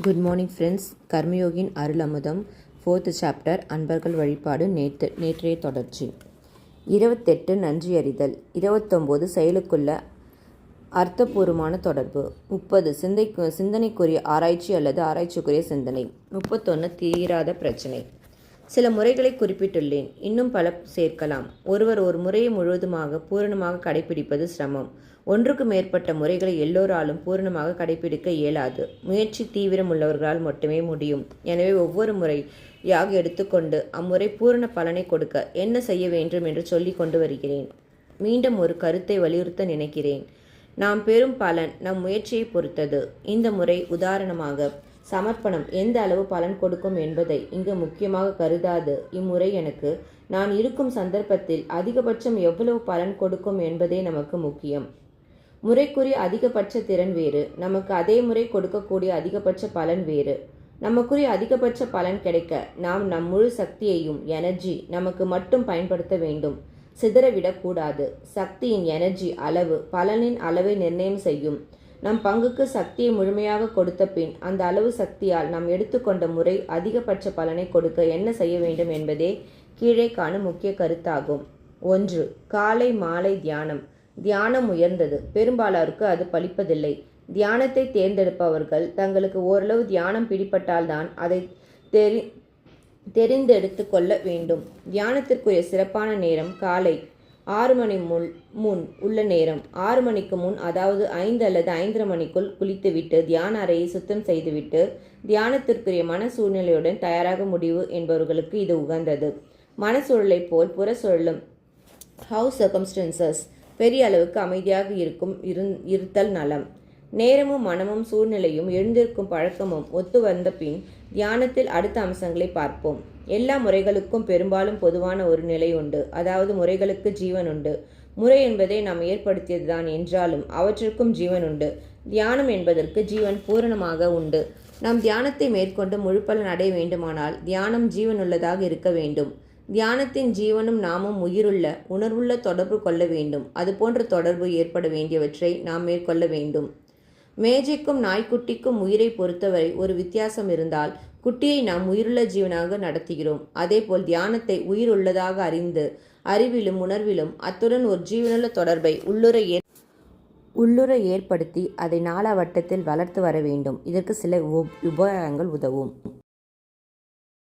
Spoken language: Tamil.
Good morning friends. Karmayogin Arul Amudham. Fourth chapter அன்பர்கள் வழிபாடு நேற்று நேற்றைய தொடர்ச்சி. இருபத்தெட்டு நன்றி அறிதல் இருபத்தொம்போது செயலுக்குள்ள அர்த்தபூர்வமான தொடர்பு. முப்பது சிந்தை சிந்தனைக்குரிய ஆராய்ச்சி அல்லது ஆராய்ச்சிக்குரிய சிந்தனை. முப்பத்தொன்று தீராத பிரச்சனை. சில முறைகளை குறிப்பிட்டுள்ளேன். இன்னும் பல சேர்க்கலாம். ஒருவர் ஒரு முறையை முழுவதுமாக பூரணமாக கடைபிடிப்பது சிரமம். ஒன்றுக்கு மேற்பட்ட முறைகளை எல்லோராலும் பூரணமாக கடைபிடிக்க இயலாது. முயற்சி தீவிரம் உள்ளவர்களால் மட்டுமே முடியும். எனவே ஒவ்வொரு முறையாக எடுத்துக்கொண்டு அம்முறை பூரண பலனை கொடுக்க என்ன செய்ய வேண்டும் என்று சொல்லி கொண்டு வருகிறேன். மீண்டும் ஒரு கருத்தை வலியுறுத்த நினைக்கிறேன். நாம் பெறும் பலன் நம் முயற்சியை பொறுத்தது. இந்த முறை உதாரணமாக சமர்ப்பணம் எந்த அளவு பலன் கொடுக்கும் என்பதை இங்கு முக்கியமாக கருதாது. இம்முறை எனக்கு நான் இருக்கும் சந்தர்ப்பத்தில் அதிகபட்சம் எவ்வளவு பலன் கொடுக்கும் என்பதே நமக்கு முக்கியம். முறைக்குரிய அதிகபட்ச திறன் வேறு. நமக்கு அதே முறை கொடுக்கக்கூடிய அதிகபட்ச பலன் வேறு. நமக்குரிய அதிகபட்ச பலன் கிடைக்க நாம் நம் முழு சக்தியையும் எனர்ஜி நமக்கு மட்டும் பயன்படுத்த வேண்டும். சிதறவிடக்கூடாது சக்தியின் எனர்ஜி அளவு பலனின் அளவை நிர்ணயம் செய்யும். நம் பங்குக்கு சக்தியை முழுமையாக கொடுத்த பின் அந்த அளவு சக்தியால் நாம் எடுத்துக்கொண்ட முறை அதிகபட்ச பலனை கொடுக்க என்ன செய்ய வேண்டும் என்பதே கீழே காணும் முக்கிய கருத்தாகும். ஒன்று காலை மாலை தியானம். தியானம் உயர்ந்தது. பெரும்பாலாருக்கு அது பலிப்பதில்லை தியானத்தை தேர்ந்தெடுப்பவர்கள் தங்களுக்கு ஓரளவு தியானம் பிடிப்பட்டால்தான் அதை தெரி தெரிந்தெடுத்து கொள்ள வேண்டும். தியானத்திற்குரிய சிறப்பான நேரம் காலை ஆறு மணி முன் முன் உள்ள நேரம். ஆறு மணிக்கு முன் அதாவது ஐந்து அல்லது ஐந்தரை மணிக்குள் குளித்துவிட்டு தியான அறையை சுத்தம் செய்துவிட்டு தியானத்திற்குரிய மன சூழ்நிலையுடன் தயாராக முடிவு என்பவர்களுக்கு இது உகந்தது. மனசூழலை போல் புற சூழலும் ஹவுஸ் சர்க்கம்ஸ்டன்சஸ் பெரிய அளவுக்கு அமைதியாக இருக்கும் இருத்தல் நலம். நேரமும் மனமும் சூழ்நிலையும் எழுந்திருக்கும் பழக்கமும் ஒத்து வந்த பின் தியானத்தில் அடுத்த அம்சங்களை பார்ப்போம். எல்லா முறைகளுக்கும் பெரும்பாலும் பொதுவான ஒரு நிலை உண்டு. அதாவது முறைகளுக்கு ஜீவன் உண்டு. முறை என்பதை நாம் ஏற்படுத்தியதுதான் என்றாலும் அவற்றிற்கும் ஜீவன் உண்டு. தியானம் என்பதற்கு ஜீவன் பூரணமாக உண்டு. நாம் தியானத்தை மேற்கொண்டு முழுப்பலன் அடைய வேண்டுமானால் தியானம் ஜீவனுள்ளதாக இருக்க வேண்டும். தியானத்தின் ஜீவனும் நாமும் உயிருள்ள உணர்வுள்ள தொடர்பு கொள்ள வேண்டும். அதுபோன்ற தொடர்பு ஏற்பட வேண்டியவற்றை நாம் மேற்கொள்ள வேண்டும். மேஜைக்கும் நாய்க்குட்டிக்கும் உயிரை பொறுத்தவரை ஒரு வித்தியாசம் இருந்தால் குட்டியை நாம் உயிருள்ள ஜீவனாக நடத்துகிறோம். அதேபோல் தியானத்தை உயிர் உள்ளதாக அறிந்து அறிவிலும் உணர்விலும் அத்துடன் ஒரு ஜீவனுள்ள தொடர்பை உள்ளுர ஏற் உள்ளுர ஏற்படுத்தி அதை நாலா வட்டத்தில் வளர்த்து வர வேண்டும். இதற்கு சில உபாயங்கள் உதவும்.